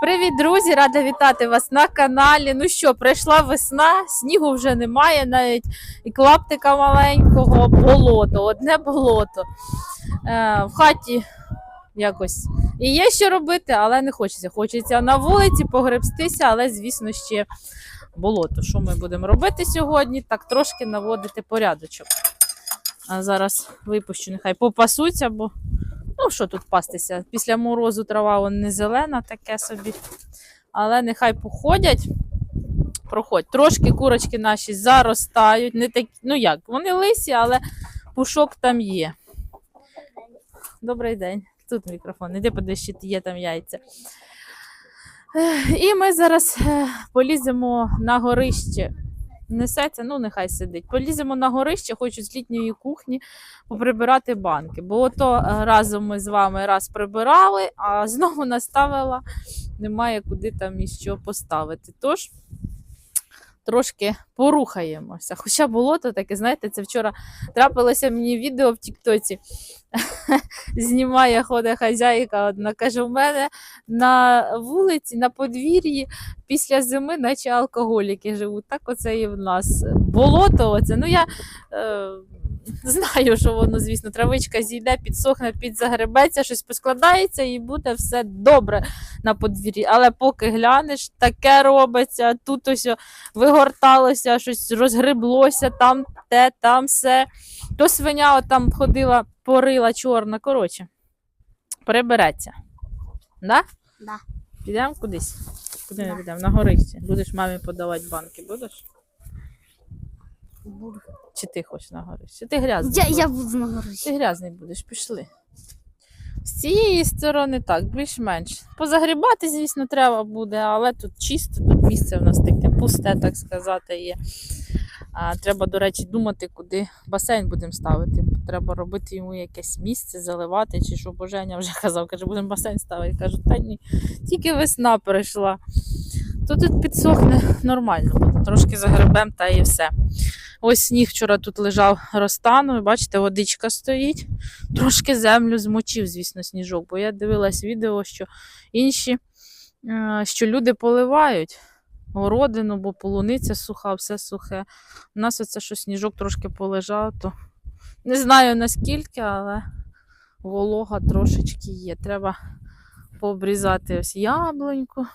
Привіт, друзі! Рада вітати вас на каналі. Ну що, прийшла весна, снігу вже немає, навіть і клаптика маленького, болото, одне болото. Е, в хаті якось і є що робити, але не хочеться. Хочеться на вулиці погребстися, але, звісно, ще болото. Що ми будемо робити сьогодні? Так, трошки наводити порядочок. А зараз випущу, нехай попасуться, бо Ну, що тут пастися? Після морозу трава вон не зелена, таке собі. Але нехай походять. Проходь. Трошки курочки наші заростають. Не такі, ну як, вони лисі, але пушок там є. Добрий день. Тут мікрофон. Іди подивись, є там яйця. І ми зараз е, поліземо на горище. Несеться, ну нехай сидить. Поліземо на горище, хочу з літньої кухні поприбирати банки. Бо ото е, разом ми з вами раз прибирали, а знову наставила, немає куди там і що поставити. Тож трошки порухаємося. Хоча болото таке, знаєте, це вчора трапилося мені відео в Тіктоці. Знімає ходить хазяйка одна. Каже, у мене на вулиці, на подвір'ї після зими, наче алкоголіки живуть. Так оце і в нас. Болото, оце. Ну я е, знаю, що воно, звісно, травичка зійде, підсохне, підзагребеться, щось поскладається і буде все добре на подвір'ї. Але поки глянеш, таке робиться, тут ось вигорталося, щось розгреблося, там те, там все. То свиня от там ходила, порила чорна. Коротше, прибереться. Да? Да. Підемо кудись? Куди ми Да. підемо? На горище. Будеш мамі подавати банки, будеш? Буду. Чи ти хочеш на горище? Ти грязний. Я, будеш. я буду на горищі. Ти грязний будеш, пішли. З цієї сторони так, більш-менш. Позагрібати, звісно, треба буде, але тут чисто, тут місце в нас таке пусте, так сказати, є. А, треба, до речі, думати, куди басейн будемо ставити. Треба робити йому якесь місце, заливати, чи що Боженя вже казав, каже, будемо басейн ставити. Кажу, та ні, тільки весна прийшла. То тут підсохне нормально буде, трошки загребем та і все. Ось сніг вчора тут лежав розтану, бачите, водичка стоїть. Трошки землю змочив, звісно, сніжок, бо я дивилась відео, що інші, е, що люди поливають городину, бо полуниця суха, все сухе. У нас оце що сніжок трошки полежав, то не знаю наскільки, але волога трошечки є. Треба пообрізати ось яблуньку.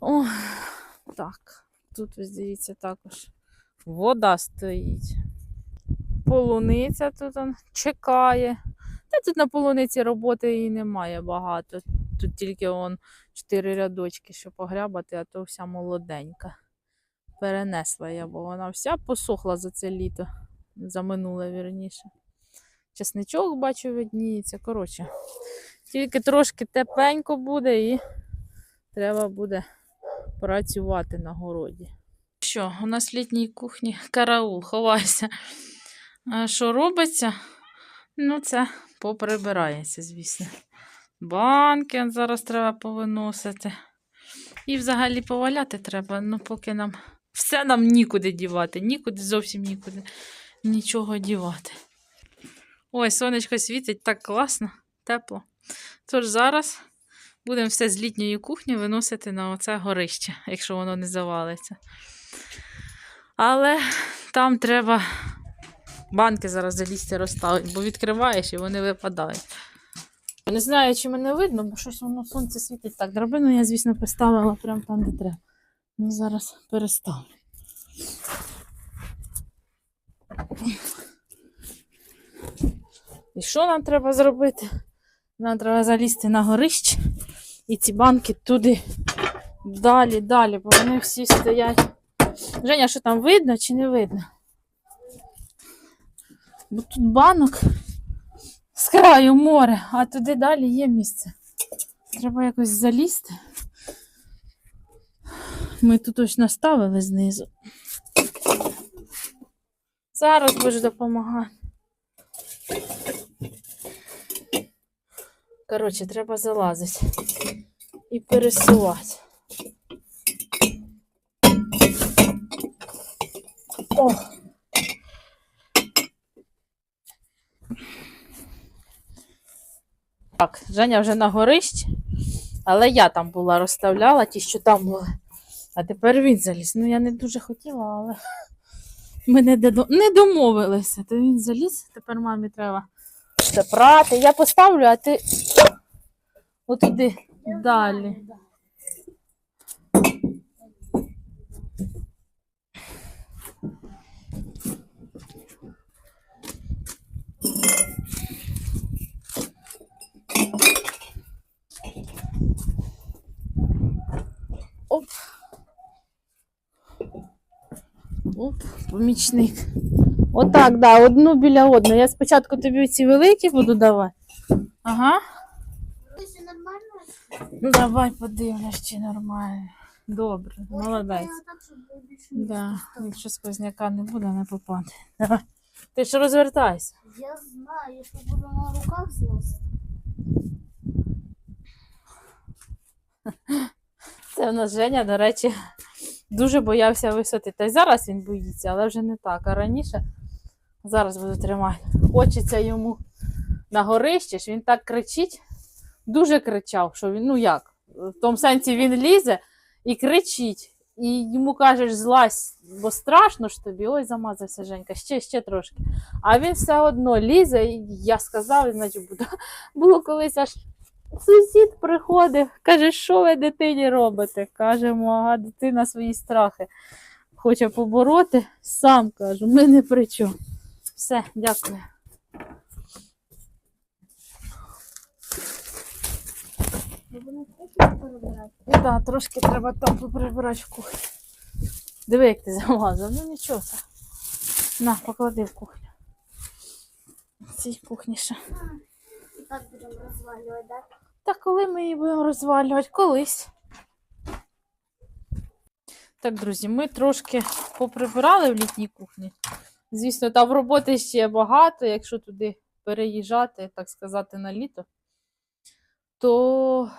О, так. Тут ось дивіться також вода стоїть. Полуниця тут он чекає. Та тут на полуниці роботи і немає багато. Тут тільки он чотири рядочки, щоб погрябати, а то вся молоденька. Перенесла я, бо вона вся посохла за це літо, за минуле вірніше. Чесничок бачу видніється. Коротше, тільки трошки тепленько буде і треба буде працювати на городі. Що, у нас в літній кухні караул, ховайся. А що робиться? Ну, це поприбирається, звісно. Банки зараз треба повиносити. І взагалі поваляти треба, ну поки нам все нам нікуди дівати, нікуди, зовсім нікуди нічого дівати. Ой, сонечко світить так класно, тепло. Тож зараз будемо все з літньої кухні виносити на оце горище, якщо воно не завалиться. Але там треба банки зараз залізти розставити, бо відкриваєш і вони випадають. Не знаю, чи мене видно, бо щось воно сонце світить так. Драбину я, звісно, поставила прямо там, де треба. Ну, зараз переставлю. І що нам треба зробити? Нам треба залізти на горище і ці банки туди далі, далі, бо вони всі стоять. Женя, що там видно чи не видно? Бо тут банок з краю море, а туди далі є місце. Треба якось залізти. Ми тут ось наставили знизу. Зараз будеш допомагати. Коротше, треба залазити і пересувати. О! Так, Женя вже на горищі. Але я там була, розставляла ті, що там були. А тепер він заліз. Ну, я не дуже хотіла, але ми не, додо- не домовилися. То він заліз, тепер мамі треба це прати. Я поставлю, а ти отуди далі. Оп, помічник. Отак, да, одну біля одної. Я спочатку тобі ці великі буду давати. Ага. Нормально? Ну, давай подивимось, чи нормально. Добре, молодець. Так, Да, якщо сквозняка не буде, не попаде. Давай. Ти ж розвертайся. Я знаю, що буду на руках злазити. Це в нас Женя, до речі, дуже боявся висоти. Та й зараз він боїться, але вже не так. А раніше зараз буду тримати. Хочеться йому на горище, ж він так кричить, дуже кричав, що він, ну як, в тому сенсі він лізе і кричить. І йому кажеш, злазь, бо страшно ж тобі, ой, замазався Женька, ще, ще трошки. А він все одно лізе, і я сказав, значить. Було колись аж Сусід приходив, каже, що ви дитині робите? Кажемо, ага, дитина свої страхи хоче побороти. Сам кажу, ми не при чому. Все, дякую. Так, да, трошки треба там поприбирати в кухні. Диви, як ти замазав. Ну нічого. Це. На, поклади в кухню. В цій кухні ще. І так будемо розвалювати, так? Та коли ми її будемо розвалювати? Колись. Так, друзі, ми трошки поприбирали в літній кухні. Звісно, там роботи ще багато, якщо туди переїжджати, так сказати, на літо, то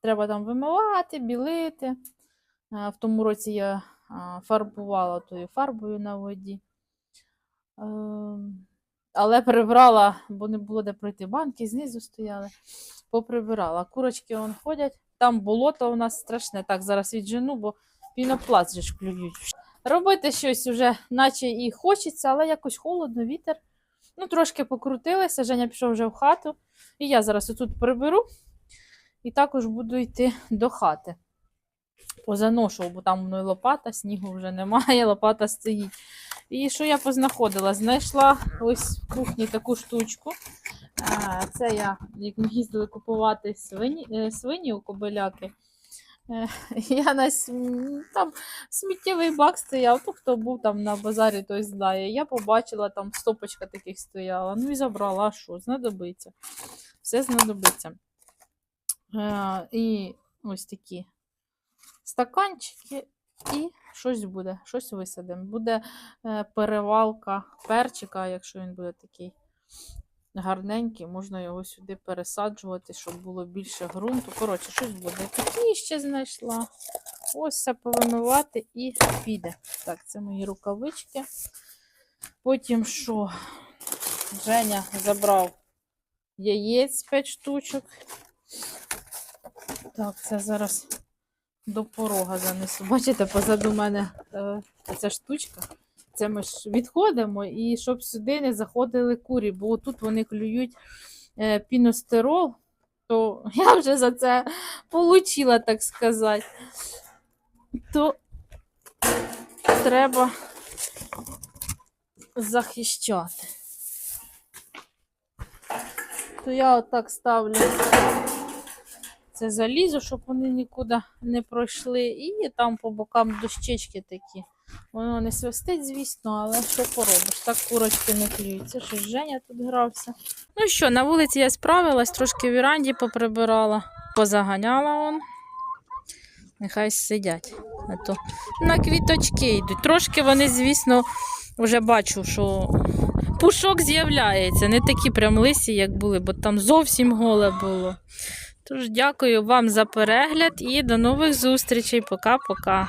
треба там вимивати, білити. В тому році я фарбувала тою фарбою на воді. Ем, Але прибрала, бо не було де пройти. Банки знизу стояли поприбирала. Курочки вон ходять. Там болото у нас страшне. Так, зараз віджену, бо пінопласт же ж клюють. Робити щось вже, наче і хочеться, але якось холодно, вітер. Ну, трошки покрутилися. Женя пішов вже в хату. І я зараз отут приберу і також буду йти до хати. Позаношував, бо там воно і лопата, снігу вже немає, лопата стоїть. І що я познаходила? Знайшла ось в кухні таку штучку. Це я, як ми їздили купувати свині, е, свині у кобиляки. Е, Я на там сміттєвий бак стояв, ну хто був там на базарі, той знає. Я побачила, там стопочка таких стояла. Ну і забрала, а що, знадобиться. Все знадобиться. Е, І ось такі стаканчики, і щось буде, щось висадимо. Буде е, перевалка перчика, якщо він буде такий гарненький, можна його сюди пересаджувати, щоб було більше ґрунту. Коротше, щось буде. Такі ще знайшла. Ось все повимивати і піде. Так, це мої рукавички. Потім що? Женя забрав яєць 5 штучок. Так, це зараз до порога занесу. Бачите, позаду мене е, ця штучка. Це ми ж відходимо, і щоб сюди не заходили курі, бо тут вони клюють е, піностерол, то я вже за це получила, так сказати. То треба захищати. То я отак ставлю це залізо, щоб вони нікуди не пройшли. І там по бокам дощечки такі. Воно не свистить, звісно, але що поробиш? Так курочки не клюються. Що ж Женя тут грався. Ну що, на вулиці я справилась, трошки в віранді поприбирала, позаганяла он. Нехай сидять. А то на квіточки йдуть. Трошки вони, звісно, вже бачу, що пушок з'являється. Не такі прям лисі, як були, бо там зовсім голе було. Тож дякую вам за перегляд і до нових зустрічей. Пока-пока.